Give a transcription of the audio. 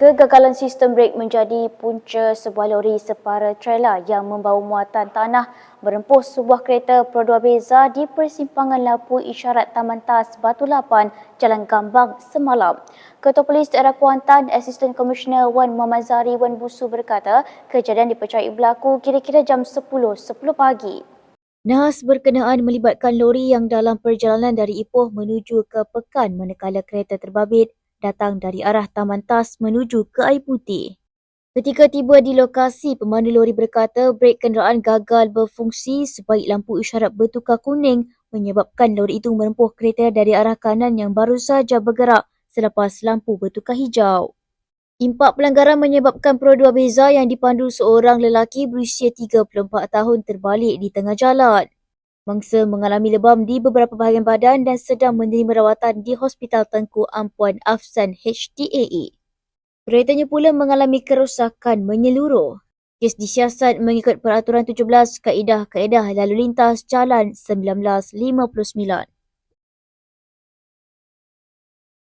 Kegagalan sistem brek menjadi punca sebuah lori separa trailer yang membawa muatan tanah merempuh sebuah kereta berdua beza di persimpangan lampu isyarat Taman Tas Batu Lapan, Jalan Gambang semalam. Ketua Polis Daerah Kuantan, Asisten Komisioner Wan Muhammad Zari Wan Busu berkata, kejadian dipercayai berlaku kira-kira jam 10.10 10 pagi. Nahas berkenaan melibatkan lori yang dalam perjalanan dari Ipoh menuju ke Pekan manakala kereta terbabit datang dari arah Taman Tas menuju ke Air Putih. Ketika tiba di lokasi, pemandu lori berkata brek kenderaan gagal berfungsi sebaik lampu isyarat bertukar kuning menyebabkan lori itu merempuh kereta dari arah kanan yang baru saja bergerak selepas lampu bertukar hijau. Impak pelanggaran menyebabkan perdua beza yang dipandu seorang lelaki berusia 34 tahun terbalik di tengah jalan. Mangsa mengalami lebam di beberapa bahagian badan dan sedang menerima rawatan di Hospital Tengku Ampuan Afsan HTAE. Keretanya pula mengalami kerosakan menyeluruh. Kes disiasat mengikut peraturan 17 Kaedah-Kaedah Lalu Lintas Jalan 1959.